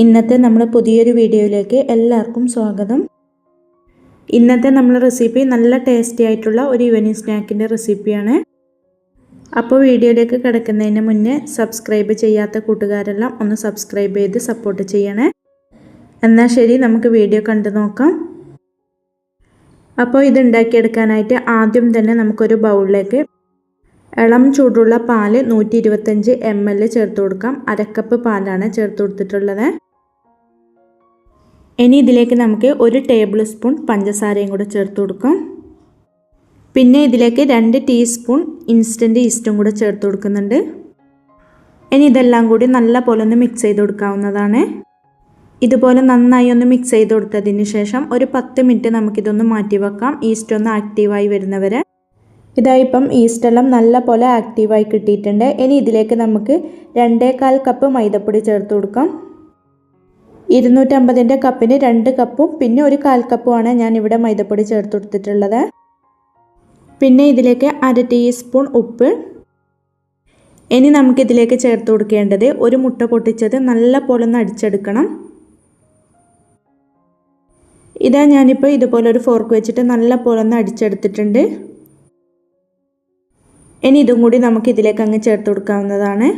ഇന്നത്തെ നമ്മുടെ പുതിയൊരു വീഡിയോയിലേക്ക് എല്ലാവർക്കും സ്വാഗതം. ഇന്നത്തെ നമ്മുടെ റെസിപ്പി നല്ല ടേസ്റ്റി ആയിട്ടുള്ള ഒരു ഈവനിങ് സ്നാക്കിന്റെ റെസിപ്പിയാണ്. അപ്പോൾ വീഡിയോയിലേക്ക് കിടക്കുന്നതിന് മുന്നേ സബ്സ്ക്രൈബ് ചെയ്യാത്ത കൂട്ടുകാരെല്ലാം ഒന്ന് സബ്സ്ക്രൈബ് ചെയ്ത് സപ്പോർട്ട് ചെയ്യണേ. എന്നാൽ ശരി നമുക്ക് വീഡിയോ കണ്ടു നോക്കാം. അപ്പോൾ ഇത് ഉണ്ടാക്കിയെടുക്കാനായിട്ട് ആദ്യം തന്നെ നമുക്കൊരു ബൗളിലേക്ക് ഇളം ചൂടുള്ള പാൽ നൂറ്റി ഇരുപത്തഞ്ച് എം എൽ ചേർത്ത് കൊടുക്കാം. അരക്കപ്പ് പാലാണ് ചേർത്ത് കൊടുത്തിട്ടുള്ളത്. ഇനി ഇതിലേക്ക് നമുക്ക് ഒരു ടേബിൾ സ്പൂൺ പഞ്ചസാരയും കൂടെ ചേർത്ത് കൊടുക്കാം. പിന്നെ ഇതിലേക്ക് രണ്ട് ടീസ്പൂൺ ഇൻസ്റ്റന്റ് ഈസ്റ്റും കൂടെ ചേർത്ത് കൊടുക്കുന്നുണ്ട്. ഇനി ഇതെല്ലാം കൂടി നല്ല പോലെ ഒന്ന് മിക്സ് ചെയ്ത് കൊടുക്കാവുന്നതാണ്. ഇതുപോലെ നന്നായി ഒന്ന് മിക്സ് ചെയ്ത് കൊടുത്തതിന് ശേഷം ഒരു പത്ത് മിനിറ്റ് നമുക്കിതൊന്ന് മാറ്റി വെക്കാം ഈസ്റ്റ് ഒന്ന് ആക്റ്റീവായി വരുന്നവരെ. ഇതായിപ്പം ഈസ്റ്റെല്ലാം നല്ല പോലെ ആക്റ്റീവായി കിട്ടിയിട്ടുണ്ട്. ഇനി ഇതിലേക്ക് നമുക്ക് രണ്ടേകാൽ കപ്പ് മൈദപ്പൊടി ചേർത്ത് കൊടുക്കാം. ഇരുന്നൂറ്റമ്പതിന്റെ കപ്പിന് രണ്ട് കപ്പും പിന്നെ ഒരു കാൽ കപ്പുമാണ് ഞാൻ ഇവിടെ മൈദപ്പൊടി ചേർത്ത് കൊടുത്തിട്ടുള്ളത്. പിന്നെ ഇതിലേക്ക് അര ടീസ്പൂൺ ഉപ്പ്. ഇനി നമുക്കിതിലേക്ക് ചേർത്ത് കൊടുക്കേണ്ടത് ഒരു മുട്ട പൊട്ടിച്ചത് നല്ല പോലെ ഒന്ന് അടിച്ചെടുക്കണം. ഇതാ ഞാനിപ്പോൾ ഇതുപോലെ ഒരു ഫോർക്ക് വെച്ചിട്ട് നല്ല പോലെ ഒന്ന് അടിച്ചെടുത്തിട്ടുണ്ട്. ഇനി ഇതും കൂടി നമുക്ക് ഇതിലേക്ക് അങ്ങ് ചേർത്ത് കൊടുക്കാവുന്നതാണ്.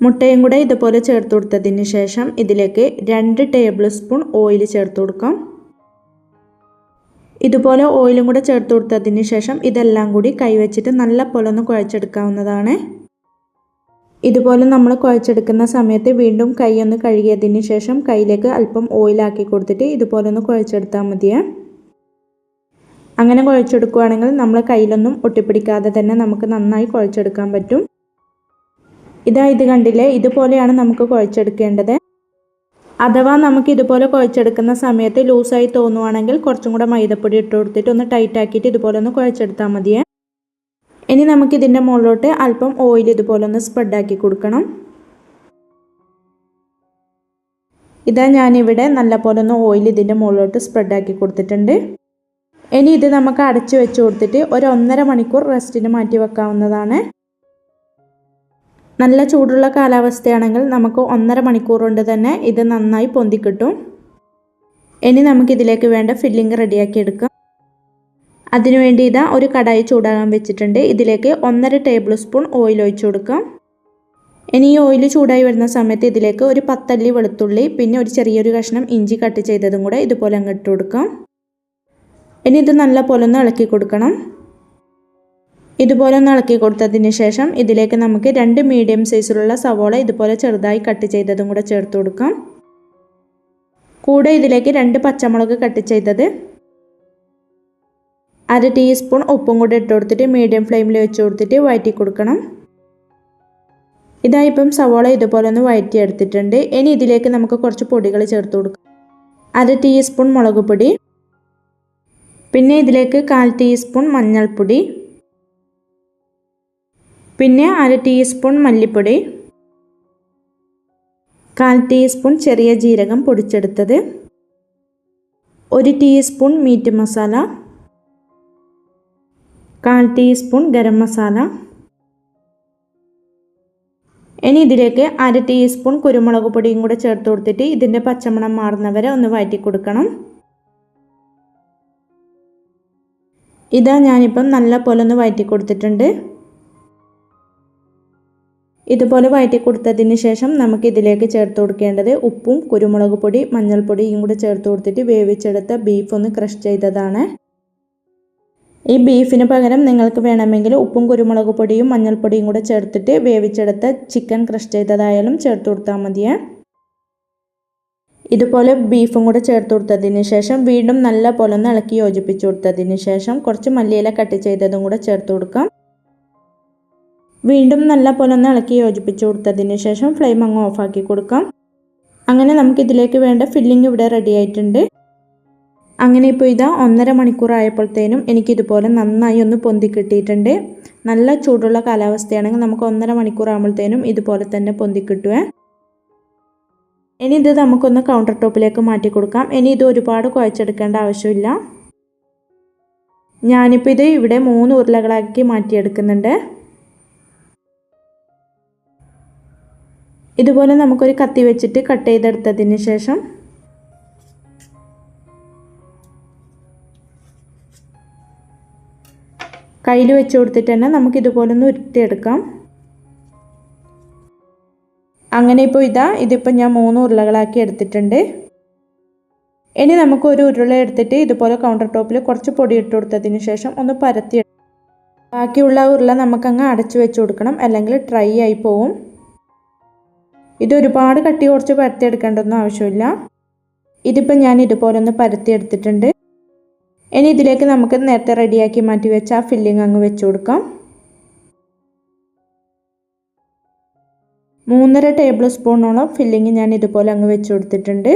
മുട്ടയും കൂടെ ഇതുപോലെ ചേർത്ത് കൊടുത്തതിന് ശേഷം ഇതിലേക്ക് രണ്ട് ടേബിൾ സ്പൂൺ ഓയിൽ ചേർത്ത് കൊടുക്കാം. ഇതുപോലെ ഓയിലും കൂടെ ചേർത്ത് കൊടുത്തതിന് ശേഷം ഇതെല്ലാം കൂടി കൈവച്ചിട്ട് നല്ല പോലെ ഒന്ന് കുഴച്ചെടുക്കാവുന്നതാണ്. ഇതുപോലെ നമ്മൾ കുഴച്ചെടുക്കുന്ന സമയത്ത് വീണ്ടും കൈ ഒന്ന് കഴുകിയതിന് ശേഷം കയ്യിലേക്ക് അല്പം ഓയിലാക്കി കൊടുത്തിട്ട് ഇതുപോലെ ഒന്ന് കുഴച്ചെടുത്താൽ മതിയേ. അങ്ങനെ കുഴച്ചെടുക്കുകയാണെങ്കിൽ നമ്മൾ കയ്യിലൊന്നും ഒട്ടിപ്പിടിക്കാതെ തന്നെ നമുക്ക് നന്നായി കുഴച്ചെടുക്കാൻ പറ്റും. ഇതാ ഇത് കണ്ടില്ലേ? ഇതുപോലെയാണ് നമുക്ക് കുഴച്ചെടുക്കേണ്ടത്. അഥവാ നമുക്ക് ഇതുപോലെ കുഴച്ചെടുക്കുന്ന സമയത്ത് ലൂസായി തോന്നുവാണെങ്കിൽ കുറച്ചും കൂടെ മൈദപ്പൊടി ഇട്ട് കൊടുത്തിട്ട് ഒന്ന് ടൈറ്റ് ആക്കിയിട്ട് ഇതുപോലെ ഒന്ന് കുഴച്ചെടുത്താൽ മതിയേ. ഇനി നമുക്ക് ഇതിന്റെ മുകളിലോട്ട് അല്പം ഓയിൽ ഇതുപോലെ ഒന്ന് സ്പ്രെഡാക്കി കൊടുക്കണം. ഇതാ ഞാനിവിടെ നല്ല പോലെ ഒന്ന് ഓയിൽ ഇതിന്റെ മുകളിലോട്ട് സ്പ്രെഡാക്കി കൊടുത്തിട്ടുണ്ട്. ഇനി ഇത് നമുക്ക് അടച്ചു വെച്ച് കൊടുത്തിട്ട് ഒരു ഒന്നര മണിക്കൂർ റെസ്റ്റിന് മാറ്റി വെക്കാവുന്നതാണ്. നല്ല ചൂടുള്ള കാലാവസ്ഥയാണെങ്കിൽ നമുക്ക് ഒന്നര മണിക്കൂർ കൊണ്ട് തന്നെ ഇത് നന്നായി പൊന്തി പൊന്തിക്കിട്ടും ഇനി നമുക്കിതിലേക്ക് വേണ്ട ഫില്ലിംഗ് റെഡിയാക്കി എടുക്കാം. അതിനുവേണ്ടി ഇതാ ഒരു കടായി ചൂടാകാൻ വെച്ചിട്ടുണ്ട്. ഇതിലേക്ക് ഒന്നര ടേബിൾ സ്പൂൺ ഓയിൽ ഒഴിച്ചു കൊടുക്കാം. ഇനി ഈ ഓയിൽ ചൂടായി വരുന്ന സമയത്ത് ഇതിലേക്ക് ഒരു പത്തല്ലി വെളുത്തുള്ളി പിന്നെ ഒരു ചെറിയൊരു കഷ്ണം ഇഞ്ചി കട്ട് ചെയ്തതും കൂടെ ഇതുപോലെ അങ്ങ് ഇട്ട് കൊടുക്കാം. ഇനി ഇത് നല്ല പോലെ ഒന്ന് ഇളക്കി കൊടുക്കണം. ഇതുപോലെ ഒന്ന് ഇളക്കി കൊടുത്തതിന് ശേഷം ഇതിലേക്ക് നമുക്ക് രണ്ട് മീഡിയം സൈസിലുള്ള സവോള ഇതുപോലെ ചെറുതായി കട്ട് ചെയ്തതും കൂടെ ചേർത്ത് കൊടുക്കാം. കൂടെ ഇതിലേക്ക് രണ്ട് പച്ചമുളക് കട്ട് ചെയ്തത്. അര ടീസ്പൂൺ ഉപ്പും കൂടെ ഇട്ട് കൊടുത്തിട്ട് മീഡിയം ഫ്ലെയിമിൽ വെച്ച് കൊടുത്തിട്ട് വഴറ്റി കൊടുക്കണം. ഇതായിപ്പം സവോള ഇതുപോലെ ഒന്ന് വഴറ്റി എടുത്തിട്ടുണ്ട്. ഇനി ഇതിലേക്ക് നമുക്ക് കുറച്ച് പൊടികൾ ചേർത്ത് കൊടുക്കാം. അര ടീസ്പൂൺ മുളക് പൊടി. പിന്നെ ഇതിലേക്ക് കാൽ ടീസ്പൂൺ മഞ്ഞൾപ്പൊടി. പിന്നെ അര ടീസ്പൂൺ മല്ലിപ്പൊടി. കാൽ ടീസ്പൂൺ ചെറിയ ജീരകം പൊടിച്ചെടുത്തത്. ഒരു ടീസ്പൂൺ മീറ്റ് മസാല കാൽ ടീസ്പൂൺ ഗരം മസാല ഇനി ഇതിലേക്ക് അര ടീസ്പൂൺ കുരുമുളക് പൊടിയും കൂടെ ചേർത്ത് കൊടുത്തിട്ട് ഇതിന്റെ പച്ചമണം മാറുന്നവരെ ഒന്ന് വഴറ്റി കൊടുക്കണം ഇതാ ഞാനിപ്പം നല്ല പോലെ ഒന്ന് വഴറ്റി കൊടുത്തിട്ടുണ്ട് ഇതുപോലെ വഴറ്റി കൊടുത്തതിന് ശേഷം നമുക്ക് ഇതിലേക്ക് ചേർത്ത് കൊടുക്കേണ്ടത് ഉപ്പും കുരുമുളക് പൊടി മഞ്ഞൾപ്പൊടിയും കൂടെ ചേർത്ത് കൊടുത്തിട്ട് വേവിച്ചെടുത്ത ബീഫ് ഒന്ന് ക്രഷ് ചെയ്തതാണ്. ഈ ബീഫിന് പകരം നിങ്ങൾക്ക് വേണമെങ്കിൽ ഉപ്പും കുരുമുളക് പൊടിയും മഞ്ഞൾപ്പൊടിയും കൂടെ ചേർത്തിട്ട് വേവിച്ചെടുത്ത ചിക്കൻ ക്രഷ് ചെയ്തതായാലും ചേർത്ത് കൊടുത്താൽ മതിയേ. ഇതുപോലെ ബീഫും കൂടെ ചേർത്ത് കൊടുത്തതിന് ശേഷം വീണ്ടും നല്ല പോലെ ഒന്ന് ഇളക്കി യോജിപ്പിച്ച് കൊടുത്തതിന് ശേഷം കുറച്ച് മല്ലിയില കട്ട് ചെയ്തതും കൂടെ ചേർത്ത് കൊടുക്കാം. വീണ്ടും നല്ല പോലെ ഒന്ന് ഇളക്കി യോജിപ്പിച്ച് കൊടുത്തതിന് ശേഷം ഫ്ലെയിം അങ്ങ് ഓഫാക്കി കൊടുക്കാം. അങ്ങനെ നമുക്ക് ഇതിലേക്ക് വേണ്ട ഫില്ലിംഗ് ഇവിടെ റെഡി ആയിട്ടുണ്ട്. അങ്ങനെ ഇപ്പോൾ ഇതാ ഒന്നര മണിക്കൂർ ആയപ്പോഴത്തേനും എനിക്കിതുപോലെ നന്നായി ഒന്ന് പൊന്തി കിട്ടിയിട്ടുണ്ട്. നല്ല ചൂടുള്ള കാലാവസ്ഥയാണെങ്കിൽ നമുക്ക് ഒന്നര മണിക്കൂർ ആകുമ്പോഴത്തേനും ഇതുപോലെ തന്നെ പൊന്തി കിട്ടുവേ. ഇനി ഇത് നമുക്കൊന്ന് കൗണ്ടർ ടോപ്പിലേക്ക് മാറ്റി കൊടുക്കാം. ഇനി ഇത് ഒരുപാട് കുഴച്ചെടുക്കേണ്ട ആവശ്യമില്ല. ഞാനിപ്പോൾ ഇത് ഇവിടെ മൂന്ന് ഉരുളകളാക്കി മാറ്റിയെടുക്കുന്നുണ്ട്. ഇതുപോലെ നമുക്കൊരു കത്തി വെച്ചിട്ട് കട്ട് ചെയ്തെടുത്തതിന് ശേഷം കയ്യിൽ വെച്ച് കൊടുത്തിട്ട് തന്നെ നമുക്കിതുപോലൊന്ന് ഉരുട്ടിയെടുക്കാം. അങ്ങനെ ഇപ്പോൾ ഇതാ ഇതിപ്പോൾ ഞാൻ മൂന്ന് ഉരുളകളാക്കി എടുത്തിട്ടുണ്ട്. ഇനി നമുക്ക് ഒരു ഉരുള എടുത്തിട്ട് ഇതുപോലെ കൗണ്ടർ ടോപ്പിൽ കുറച്ച് പൊടി ഇട്ട് കൊടുത്തതിന് ശേഷം ഒന്ന് പരത്തി ബാക്കിയുള്ള ഉരുള നമുക്കങ്ങ് അടച്ചു വെച്ച് കൊടുക്കണം അല്ലെങ്കിൽ ഡ്രൈ ആയി പോവും. ഇത് ഒരുപാട് കട്ടി കുറച്ച് പരത്തിയെടുക്കേണ്ടൊന്നും ആവശ്യമില്ല. ഇതിപ്പോൾ ഞാൻ ഇതുപോലെ ഒന്ന് പരത്തിയെടുത്തിട്ടുണ്ട് ഇനി ഇതിലേക്ക് നമുക്ക് നേരത്തെ റെഡിയാക്കി മാറ്റി വെച്ച ആ ഫില്ലിങ് അങ്ങ് വെച്ച് കൊടുക്കാം. മൂന്നര ടേബിൾ സ്പൂണോളം ഫില്ലിങ് ഞാൻ ഇതുപോലെ അങ്ങ് വെച്ച് കൊടുത്തിട്ടുണ്ട്.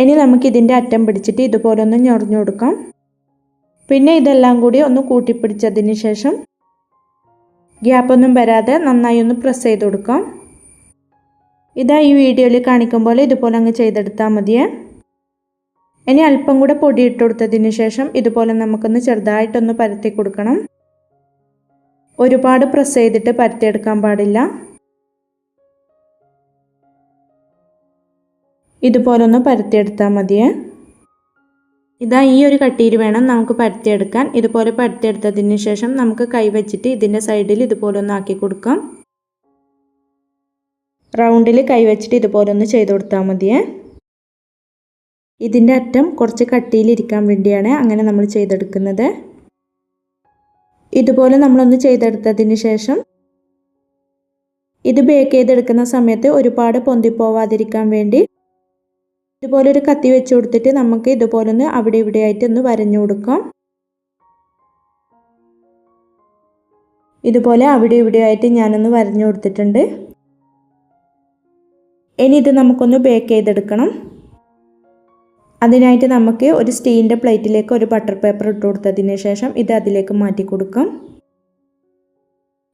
ഇനി നമുക്കിതിന്റെ അറ്റം പിടിച്ചിട്ട് ഇതുപോലെ ഒന്ന് ഞൊറിഞ്ഞു കൊടുക്കാം. പിന്നെ ഇതെല്ലാം കൂടി ഒന്ന് കൂട്ടിപ്പിടിച്ചതിന് ശേഷം ഗ്യാപ്പൊന്നും വരാതെ നന്നായി ഒന്ന് പ്രസ് ചെയ്ത് കൊടുക്കാം. ഇതാ ഈ വീഡിയോയിൽ കാണിക്കുമ്പോൾ പോലെ ഇതുപോലെ അങ്ങ് ചെയ്തെടുത്താൽ മതിയേ. ഇനി അല്പം കൂടെ പൊടി കൊടുത്തതിന് ശേഷം ഇതുപോലെ നമുക്കൊന്ന് ചെറുതായിട്ടൊന്ന് പരത്തി കൊടുക്കണം. ഒരുപാട് പ്രസ് ചെയ്തിട്ട് പരത്തിയെടുക്കാൻ പാടില്ല. ഇതുപോലൊന്ന് പരത്തിയെടുത്താൽ മതിയേ. ഇതാ ഈ ഒരു കട്ടിയിൽ വേണം നമുക്ക് പരത്തിയെടുക്കാൻ. ഇതുപോലെ പരത്തിയെടുത്തതിന് ശേഷം നമുക്ക് കൈവച്ചിട്ട് ഇതിന്റെ സൈഡിൽ ഇതുപോലെ ഒന്ന് ആക്കി കൊടുക്കാം. റൗണ്ടിൽ കൈവച്ചിട്ട് ഇതുപോലെ ഒന്ന് ചെയ്ത് കൊടുത്താൽ മതിയേ. ഇതിന്റെ അറ്റം കുറച്ച് കട്ടിയിലിരിക്കാൻ വേണ്ടിയാണ് അങ്ങനെ നമ്മൾ ചെയ്തെടുക്കുന്നത്. ഇതുപോലെ നമ്മളൊന്ന് ചെയ്തെടുത്തതിന് ശേഷം ഇത് ബേക്ക് ചെയ്തെടുക്കുന്ന സമയത്ത് ഒരുപാട് പൊന്തിപ്പോവാതിരിക്കാൻ വേണ്ടി ഇതുപോലെ ഒരു കത്തി വെച്ച് കൊടുത്തിട്ട് നമുക്ക് ഇതുപോലെ ഒന്ന് അവിടെ ഇവിടെ ആയിട്ട് ഒന്ന് വരഞ്ഞു കൊടുക്കാം. ഇതുപോലെ അവിടെ ഇവിടെ ആയിട്ട് ഞാനൊന്ന് വരഞ്ഞു കൊടുത്തിട്ടുണ്ട്. ഇനി ഇത് നമുക്കൊന്ന് ബേക്ക് ചെയ്തെടുക്കണം. അതിനായിട്ട് നമുക്ക് ഒരു സ്റ്റീലിന്റെ പ്ലേറ്റിലേക്ക് ഒരു ബട്ടർ പേപ്പർ ഇട്ട് കൊടുത്തതിന് ശേഷം ഇത് അതിലേക്ക് മാറ്റി കൊടുക്കാം.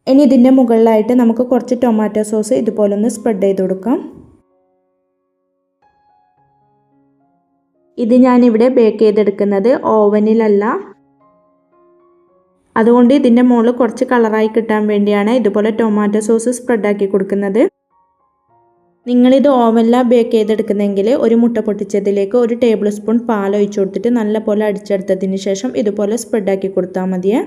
ഇനി ഇതിന്റെ മുകളിലായിട്ട് നമുക്ക് കുറച്ച് ടൊമാറ്റോ സോസ് ഇതുപോലെ ഒന്ന് സ്പ്രെഡ് ചെയ്ത് കൊടുക്കാം. ഇത് ഞാനിവിടെ ബേക്ക് ചെയ്തെടുക്കുന്നത് ഓവനിലല്ല. അതുകൊണ്ട് ഇതിന്റെ മുകളിൽ കുറച്ച് കളറായി കിട്ടാൻ വേണ്ടിയാണ് ഇതുപോലെ ടൊമാറ്റോ സോസ് സ്പ്രെഡാക്കി കൊടുക്കുന്നത്. നിങ്ങളിത് ഓവനിലാണ് ബേക്ക് ചെയ്തെടുക്കുന്നതെങ്കിൽ ഒരു മുട്ട പൊട്ടിച്ചതിലേക്ക് ഒരു ടേബിൾ സ്പൂൺ പാൽ ഒഴിച്ചു കൊടുത്തിട്ട് നല്ലപോലെ അടിച്ചെടുത്തതിന് ശേഷം ഇതുപോലെ സ്പ്രെഡാക്കി കൊടുത്താൽ മതിയേ.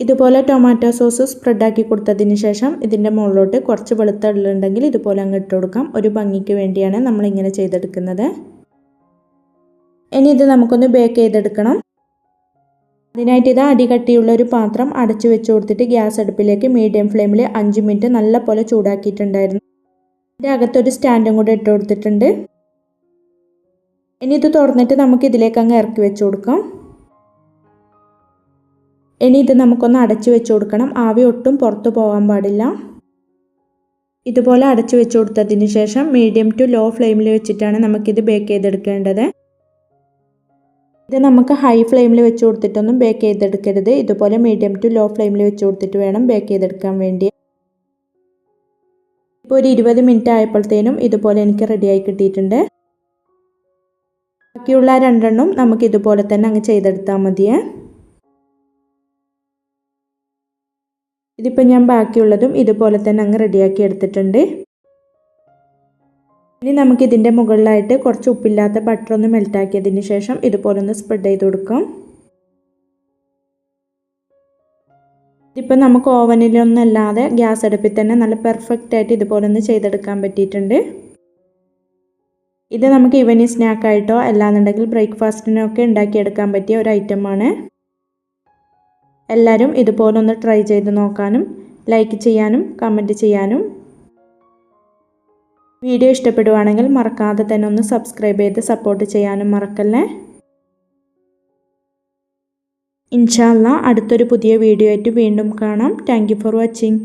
ഇതുപോലെ ടൊമാറ്റോ സോസ് സ്പ്രെഡാക്കി കൊടുത്തതിന് ശേഷം ഇതിന്റെ മുകളിലോട്ട് കുറച്ച് വെളുത്തുള്ളുണ്ടെങ്കിൽ ഇതുപോലെ അങ്ങ് ഇട്ട് കൊടുക്കാം. ഒരു ഭംഗിക്ക് വേണ്ടിയാണ് നമ്മളിങ്ങനെ ചെയ്തെടുക്കുന്നത്. ഇനി ഇത് നമുക്കൊന്ന് ബേക്ക് ചെയ്തെടുക്കണം. അതിനായിട്ട് ഇത് അടികട്ടിയുള്ള ഒരു പാത്രം അടച്ചു വെച്ച് കൊടുത്തിട്ട് ഗ്യാസ് അടുപ്പിലേക്ക് മീഡിയം ഫ്ലെയിമിൽ അഞ്ച് മിനിറ്റ് നല്ല പോലെ ചൂടാക്കിയിട്ടുണ്ടായിരുന്നു. ഇതിന്റെ അകത്തൊരു സ്റ്റാൻഡും കൂടെ ഇട്ട് കൊടുത്തിട്ടുണ്ട്. ഇനി ഇത് തുറന്നിട്ട് നമുക്ക് ഇതിലേക്ക് അങ്ങ് ഇറക്കി വെച്ച് കൊടുക്കാം. ഇനി ഇത് നമുക്കൊന്ന് അടച്ചു വെച്ച് കൊടുക്കണം. ആവി ഒട്ടും പുറത്തു പോകാൻ പാടില്ല. ഇതുപോലെ അടച്ചു വെച്ച് കൊടുത്തതിന് ശേഷം മീഡിയം ടു ലോ ഫ്ലെയിമിൽ വെച്ചിട്ടാണ് നമുക്കിത് ബേക്ക് ചെയ്തെടുക്കേണ്ടത്. ഇത് നമുക്ക് ഹൈ ഫ്ലെയിമിൽ വെച്ച് കൊടുത്തിട്ടൊന്നും ബേക്ക് ചെയ്തെടുക്കരുത്. ഇതുപോലെ മീഡിയം ടു ലോ ഫ്ലെയിമിൽ വെച്ച് കൊടുത്തിട്ട് വേണം ബേക്ക് ചെയ്തെടുക്കാൻ വേണ്ടി. ഇപ്പോൾ ഒരു ഇരുപത് മിനിറ്റ് ആയപ്പോഴത്തേനും ഇതുപോലെ എനിക്ക് റെഡിയായി കിട്ടിയിട്ടുണ്ട്. ബാക്കിയുള്ള രണ്ടെണ്ണം നമുക്ക് ഇതുപോലെ തന്നെ അങ്ങ് ചെയ്തെടുത്താൽ മതിയേ. ഇതിപ്പോൾ ഞാൻ ബാക്കിയുള്ളതും ഇതുപോലെ തന്നെ അങ്ങ് റെഡിയാക്കി എടുത്തിട്ടുണ്ട്. ഇനി നമുക്കിതിന്റെ മുകളിലായിട്ട് കുറച്ച് ഉപ്പില്ലാത്ത ബട്ടർ ഒന്ന് മെൽറ്റാക്കിയതിന് ശേഷം ഇതുപോലെ ഒന്ന് സ്പ്രെഡ് ചെയ്ത് കൊടുക്കാം. ഇതിപ്പോൾ നമുക്ക് ഓവനിലൊന്നും അല്ലാതെ ഗ്യാസ് അടുപ്പിൽ തന്നെ നല്ല പെർഫെക്റ്റ് ആയിട്ട് ഇതുപോലെ ഒന്ന് ചെയ്തെടുക്കാൻ പറ്റിയിട്ടുണ്ട്. ഇത് നമുക്ക് ഈവനിങ് സ്നാക്കായിട്ടോ അല്ലാന്നുണ്ടെങ്കിൽ ബ്രേക്ക്ഫാസ്റ്റിനൊക്കെ ഉണ്ടാക്കിയെടുക്കാൻ പറ്റിയ ഒരു ഐറ്റമാണ് എല്ലാവരും ഇതുപോലെ ഒന്ന് ട്രൈ ചെയ്ത് നോക്കാനും ലൈക്ക് ചെയ്യാനും കമന്റ് ചെയ്യാനും. വീഡിയോ ഇഷ്ടപ്പെടുവാണെങ്കിൽ മറക്കാതെ തന്നെ ഒന്ന് സബ്സ്ക്രൈബ് ചെയ്ത് സപ്പോർട്ട് ചെയ്യാനും മറക്കല്ലേ? ഇൻഷാല്ല അടുത്തൊരു പുതിയ വീഡിയോ ആയിട്ട് വീണ്ടും കാണാം. Thank for watching